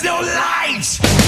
there's no light.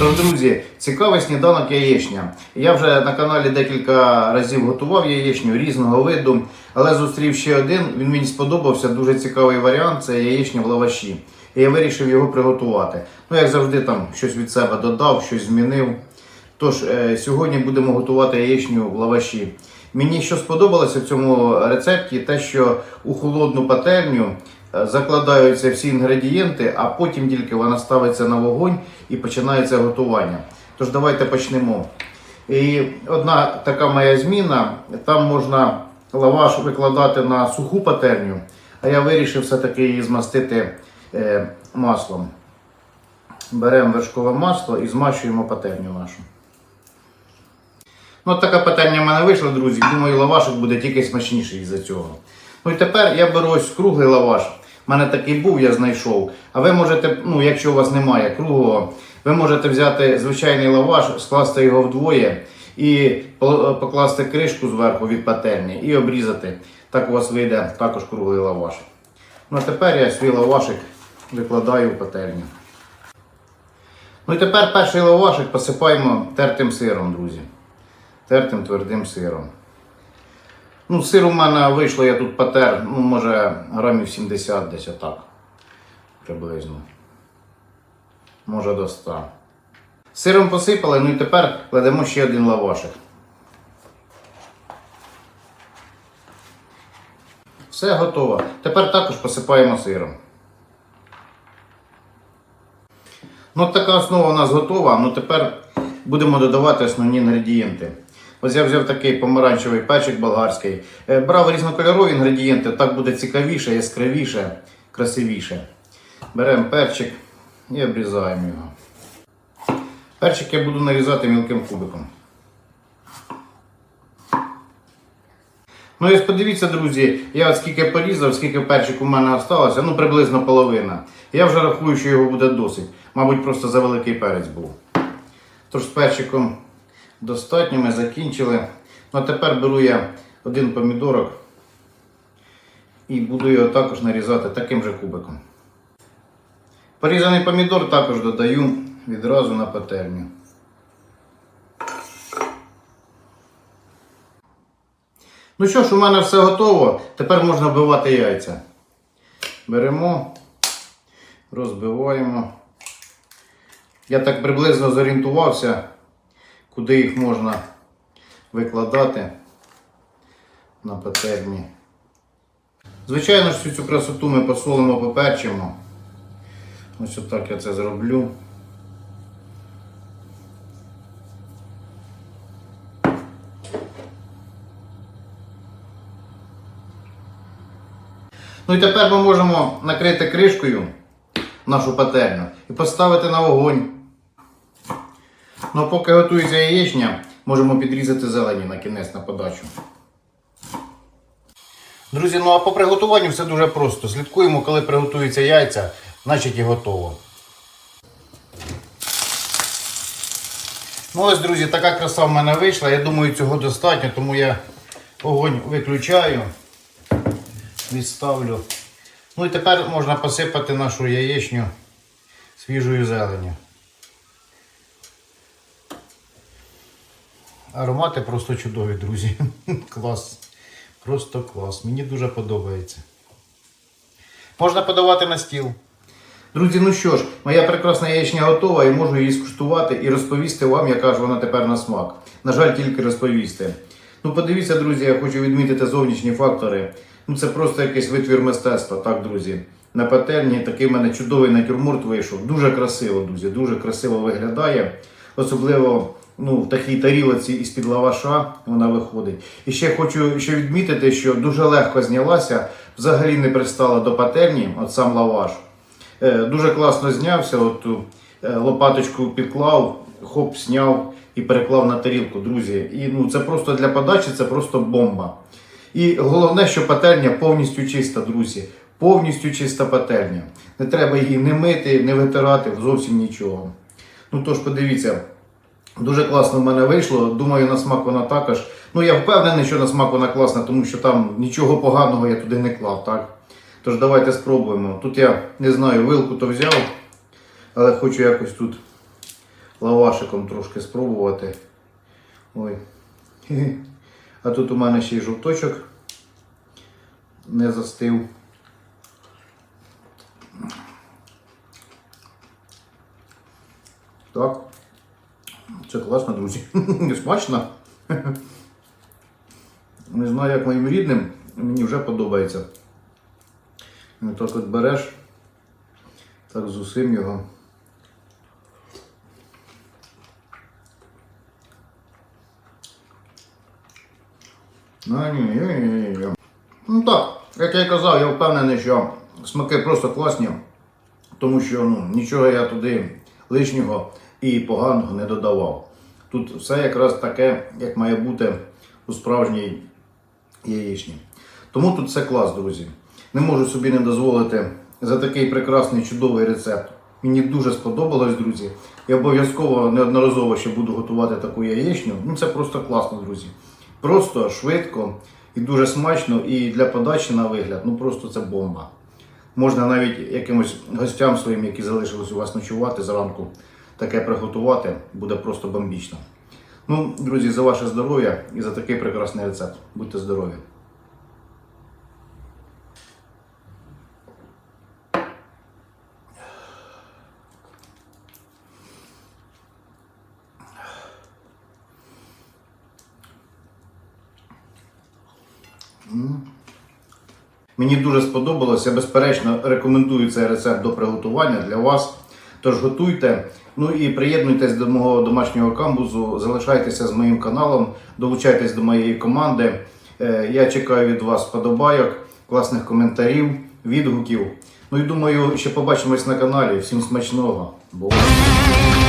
Тож, друзі, цікавий сніданок яєчня. Я вже на каналі декілька разів готував яєчню різного виду, але зустрів ще один. Він мені сподобався. Дуже цікавий варіант це яєчня в лаваші. І я вирішив його приготувати. Ну, як завжди, там щось від себе додав, щось змінив. Тож, е, сьогодні будемо готувати яєчню в лаваші. Мені що сподобалося в цьому рецепті, те, що у холодну пательню закладаються всі інгредієнти, а потім тільки вона ставиться на вогонь і починається готування. Тож давайте почнемо. І одна така моя зміна, там можна лаваш викладати на суху пательню, а я вирішив все-таки її змастити е, маслом. Беремо вершкове масло і змащуємо пательню нашу. Ну, от така пательня в мене вийшла, друзі. Думаю, лавашик буде тільки смачніший із-за цього. Ну і тепер я беру ось круглий лаваш. У мене такий був, я знайшов. А ви можете, ну, якщо у вас немає круглого, ви можете взяти звичайний лаваш, скласти його вдвоє і покласти кришку зверху від пательні і обрізати. Так у вас вийде також круглий лаваш. Ну а тепер я свій лавашик викладаю в пательню. Ну і тепер перший лавашик посипаємо тертим сиром, друзі. Тертим твердим сиром. Ну, сир у мене вийшло, я тут потер, ну, може, грамів 70 десь отак. Приблизно. Може до 100. Сиром посипали, ну і тепер кладемо ще один лавашик. Все готово. Тепер також посипаємо сиром. Ну, така основа у нас готова. Ну тепер будемо додавати основні інгредієнти. Ось я взяв такий помаранчевий печик болгарський. Е, Брав різнокольорові інгредієнти, так буде цікавіше, яскравіше, красивіше. Беремо перчик і обрізаємо його. Перчик я буду нарізати мілким кубиком. Ну і подивіться, друзі, я скільки порізав, скільки перчик у мене залишилося, ну приблизно половина. Я вже рахую, що його буде досить. Мабуть, просто за великий перець був. Тож з перчиком достатньо, ми закінчили. Ну а тепер беру я один помідорок і буду його також нарізати таким же кубиком. Порізаний помідор також додаю відразу на пательню. Ну що ж, у мене все готово. Тепер можна вбивати яйця. Беремо, розбиваємо. Я так приблизно зорієнтувався, куди їх можна викладати на пательні. Звичайно ж, всю цю красоту ми посолимо, поперчимо. Ось отак я це зроблю. Ну і тепер ми можемо накрити кришкою нашу пательню і поставити на вогонь. Ну поки готується яєчня, можемо підрізати зелені на кінець на подачу. Друзі, ну а по приготуванню все дуже просто. Слідкуємо, коли приготуються яйця, значить і готово. Ну ось, друзі, така краса в мене вийшла. Я думаю, цього достатньо, тому я огонь виключаю, відставлю. Ну і тепер можна посипати нашу яєчню свіжою зеленю. Аромати просто чудові, друзі. Клас. Просто клас. Мені дуже подобається. Можна подавати на стіл. Друзі, ну що ж, моя прекрасна яєчня готова і можу її скуштувати і розповісти вам, яка ж вона тепер на смак. На жаль, тільки розповісти. Ну, подивіться, друзі, я хочу відмітити зовнішні фактори. Ну, це просто якийсь витвір мистецтва, так, друзі. на пательні. Такий в мене чудовий натюрморт вийшов. Дуже красиво, друзі, дуже красиво виглядає. Особливо ну, в такій тарілці із-під лаваша вона виходить. І ще хочу ще відмітити, що дуже легко знялася, взагалі не пристала до пательні, от сам лаваш. Е, Дуже класно знявся. От е, лопаточку підклав, хоп, зняв і переклав на тарілку, друзі. І ну, це просто для подачі, це просто бомба. І головне, що пательня повністю чиста, друзі. Повністю чиста пательня. Не треба її не мити, не витирати, зовсім нічого. Ну тож подивіться, дуже класно в мене вийшло. Думаю, на смак вона також. Ну я впевнений, що на смак вона класна, тому що там нічого поганого я туди не клав, так? Тож давайте спробуємо. Тут я не знаю, вилку то взяв, але хочу якось тут лавашиком трошки спробувати. Ой. А тут у мене ще й жовточок не застив. Так. Це класно, друзі. Смачно. Не знаю, як моїм рідним, мені вже подобається. Ну, Так от береш, так з усім його. А, ні, ні, ні, ні. Ну так, як я й казав, я впевнений, що смаки просто класні, тому що ну, нічого я туди лишнього і поганого не додавав. Тут все якраз таке, як має бути у справжній яєчні. Тому тут все клас, друзі. Не можу собі не дозволити за такий прекрасний чудовий рецепт. Мені дуже сподобалось, друзі. Я обов'язково неодноразово ще буду готувати таку яєчню. Ну це просто класно, друзі. Просто швидко і дуже смачно, і для подачі на вигляд, ну просто це бомба. Можна навіть якимось гостям своїм, які залишились у вас ночувати зранку, таке приготувати, буде просто бомбічно. Ну, друзі, за ваше здоров'я і за такий прекрасний рецепт. Будьте здорові! Мені дуже сподобалось. Я безперечно рекомендую цей рецепт до приготування для вас. Тож готуйте. Ну і приєднуйтесь до мого домашнього камбузу, залишайтеся з моїм каналом, долучайтесь до моєї команди. Е, Я чекаю від вас вподобайок, класних коментарів, відгуків. Ну і думаю, ще побачимось на каналі. Всім смачного. Бувайте!